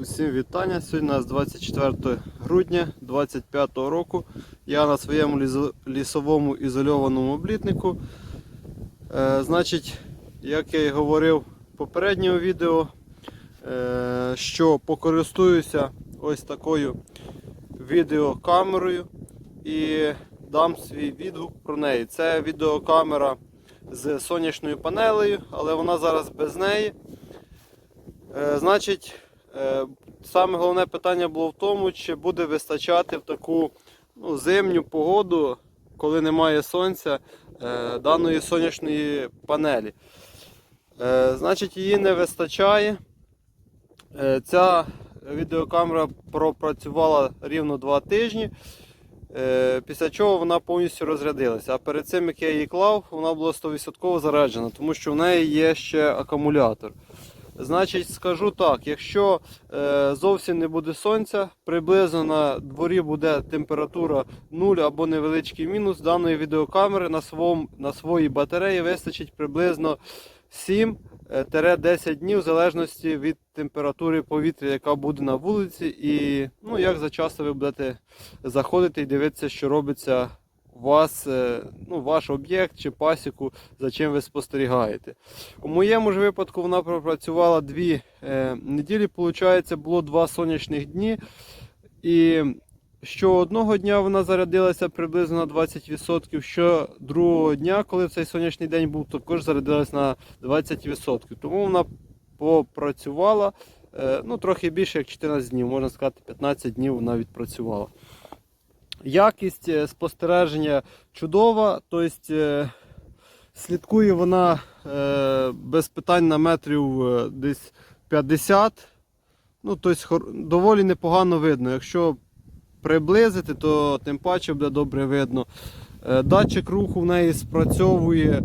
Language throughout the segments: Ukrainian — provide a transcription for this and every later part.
Усім вітання. Сьогодні у нас 24 грудня 2025 року. Я на своєму лісовому ізольованому облітнику. Е, значить, як я і говорив в попередньому відео, е, що покористуюся ось такою відеокамерою і дам свій відгук про неї. Це відеокамера з сонячною панелею, але вона зараз без неї. Е, значить, саме головне питання було в тому, чи буде вистачати в таку ну, зимню погоду, коли немає сонця, е, даної сонячної панелі. Е, значить, її не вистачає. Е, ця відеокамера пропрацювала рівно 2 тижні. Е, Після чого вона повністю розрядилася. А перед цим, як я її клав, вона була 100% заряджена, тому що в неї є ще акумулятор. Значить, скажу так: якщо е, зовсім не буде сонця, приблизно на дворі буде температура 0 або невеличкий мінус даної відеокамери на, своєму, на своїй батареї вистачить приблизно 7-10 днів в залежності від температури повітря, яка буде на вулиці, і ну, як за часто ви будете заходити і дивитися, що робиться вас, е, ну, ваш об'єкт чи пасіку, за чим ви спостерігаєте. У моєму ж випадку вона пропрацювала дві е, неділі, виходить, було два сонячних дні. І що одного дня вона зарядилася приблизно на 20%, що другого дня, коли цей сонячний день був, також зарядилася на 20%. Тому вона попрацювала е, ну, трохи більше як 14 днів, можна сказати, 15 днів вона відпрацювала. Якість е, спостереження чудова, тобто е, слідкує вона е, без питань на метрів десь 50. Ну, тобто доволі непогано видно. Якщо приблизити, то тим паче буде добре видно. Датчик руху в неї спрацьовує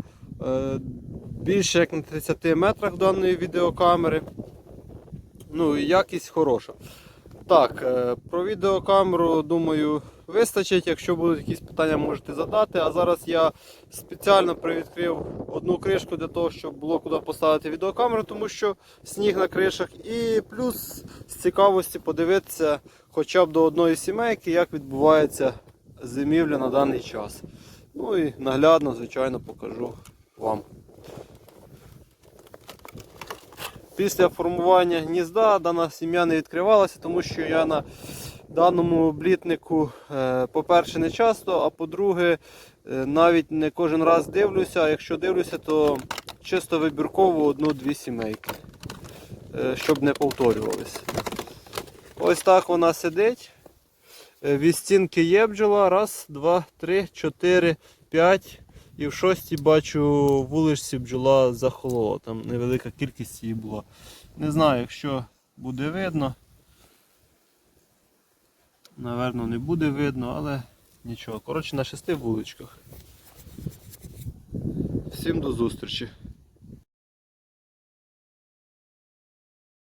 більше як на 30 метрах даної відеокамери. Ну і якість хороша. Так, е, про відеокамеру, думаю, вистачить. Якщо будуть якісь питання, можете задати. А зараз я спеціально привідкрив одну кришку для того, щоб було куди поставити відеокамеру, тому що сніг на кришах. І плюс з цікавості подивитися хоча б до одної сімейки, як відбувається зимівля на даний час. Ну і наглядно, звичайно, покажу вам. Після формування гнізда дана сім'я не відкривалася, тому що я на даному облітнику, е, по-перше, не часто, а по-друге, е, навіть не кожен раз дивлюся, а якщо дивлюся, то чисто вибірково одну-дві сімейки, е, щоб не повторювалися. Ось так вона сидить. Від стінки є бджола. Раз, два, три, чотири, п'ять. І в шостій бачу в вуличці бджола захолола. Там невелика кількість її була. Не знаю, якщо буде видно. Наверно, не буде видно, але нічого. Коротше, на шести вуличках. Всім до зустрічі.